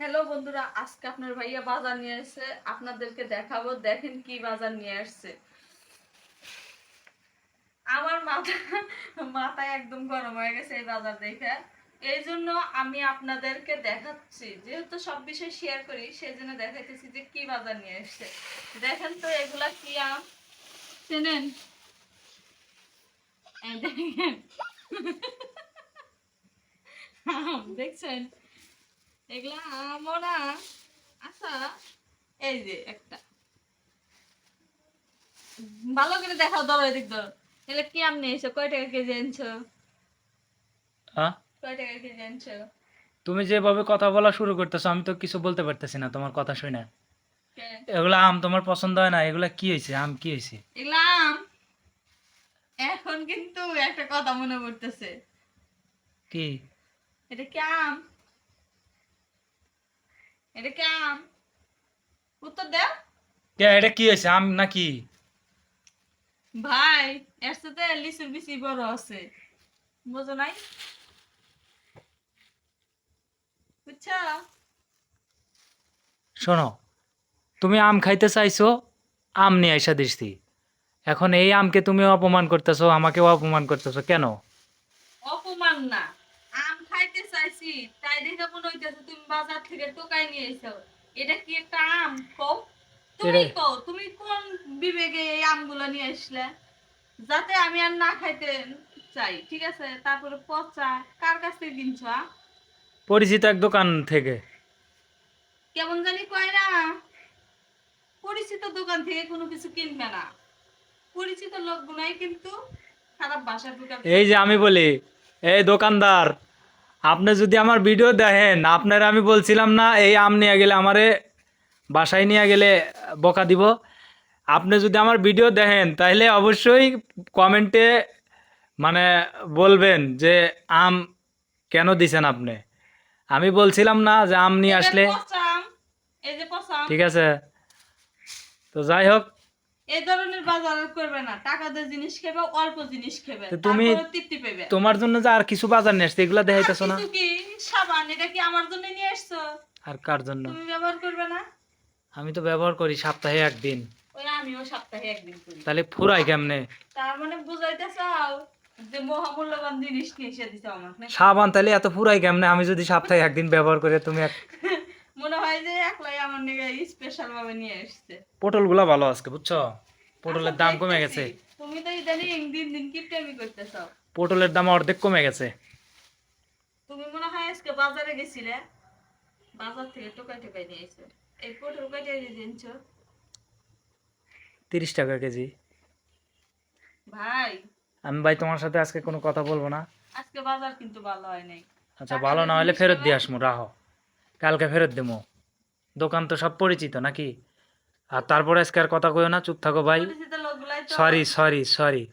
Hello বন্ধুরা আজকে আপনার ভাইয়া বাজার নিয়ে এসেছে আপনাদেরকে দেখাবো দেখেন কি বাজার নিয়ে আসছে। আমার মাথা মাথায় একদম গরম হয়ে গেছে এই বাজার দেখে। এই জন্য আমি আপনাদেরকে দেখাচ্ছি যেহেতু সব বিষয় শেয়ার করি সেই জন্য দেখাইতেছি যে কি বাজার নিয়ে এসছে দেখেন তো এগুলা কি আম? চেনেন? দেখেন। দেখছেন? এগুলা আচ্ছা এই যে একটা। ভালো করে দেখাও ধরো এদিক ধরো। এগুলা কি আম এসো? কয় টাকা কেজি আনছো? কয় টাকা কেজি আনছো? তুমি যেভাবে কথা বলা শুরু করতেছো আমি তো কিছু বলতে পারতেছি না তোমার কথা শুনে। কে? এগুলা আম তোমার পছন্দ হয় না? এগুলা কি হয়েছে? আম কি হয়েছে? এগুলা আম? এখন কিন্তু একটা কথা মনে পড়তেছে। কি? এটা কি আম? এটা কি আম? উত্তর দাও কে এটা কি হয়েছে? আম নাকি? ভাই এর সাথে লিচুর বড় আছে। বুঝো নাই? বুঝছ? শোনো তুমি আম খাইতে চাইছো আম নিয়ে আইসা দিচ্ছি এখন এই আমকে তুমি অপমান করতেছো আমাকেও অপমান করতেছো কেন? অপমান না। খাইতে তাই দেখে মনে হইতেছে তুমি বাজার থেকে টোকাই নিয়ে এসো এটা কি একটা আম কও? তুমি কও তুমি কোন বিবেকে এই আমগুলো নিয়ে আসলে? যাতে আমি আর না খাইতে চাই ঠিক আছে? তারপরে পচা কার কাছ থেকে কিনছো পরিচিত এক দোকান থেকে। কেমন জানি কয় না পরিচিত দোকান থেকে কোনো কিছু কিনবে না। পরিচিত লোক লোকগুলাই কিন্তু খারাপ ভাষা এই যে আমি বলি এই দোকানদার আপনি যদি আমার ভিডিও দেখেন আপনার আমি বলছিলাম না এই আম নিয়ে গেলে আমারে বাসায় নিয়ে গেলে বকা দিব। আপনি যদি আমার ভিডিও দেখেন তাহলে অবশ্যই কমেন্টে মানে বলবেন যে আম কেন দিছেন আপনি? আমি বলছিলাম না যে আম নিয়ে আসলে ঠিক আছে। তো যাই হোক এই ধরনের বাজার করবে না। টাকা দিয়ে জিনিস খেবে অল্প জিনিস খেবে। তুমি- তৃপ্তি পেবে। তোমার জন্য যে আর কিছু বাজার নিয়ে আসছে এগুলো দেখাইতেছো না? কি? সাবান এটা কি আমার জন্য নিয়ে আসছো? আর কার জন্য? তুমি ব্যবহার করবে না? আমি তো ব্যবহার করি সপ্তাহে একদিন। ওই আমিও সপ্তাহে একদিন করি। তাহলে ফুরাই কেমনে? তার মানে বুঝাইতে চাও যে মহামূল্যবান জিনিস নিয়ে এসে দিছো আমাকে? সাবান তাহলে এত ফুরাই কেমনে? আমি যদি সপ্তাহে একদিন ব্যবহার করে তুমি এক যে একলাই আমার নিয়ে স্পেশাল ভাবে নিয়ে আসছে। পটলগুলা ভালো আজকে বুঝছ? পটলের আচ্ছা, দাম কমে গেছে। তুমি তো ইদানিং দিন দিন কিপটামি করতেছো। পটলের দাম অর্ধেক কমে গেছে। তুমি মনে হয় আজকে বাজারে গেছিলে? বাজার থেকে টোকাই টোকাই নিয়ে এসো। এই পটল কাটিয়ে দিয়ে দিনছো তিরিশ টাকা কেজি। ভাই। আমি ভাই তোমার সাথে আজকে কোনো কথা বলব না। আজকে বাজার কিন্তু ভালো হয় নাই। আচ্ছা ভালো না হলে ফেরত দিয়ে আসব রাহো কালকে ফেরত দেবো। দোকান তো সব পরিচিত নাকি? আর তারপরে আজকে আর কথা কইও না চুপ থাকো ভাই। Sorry sorry sorry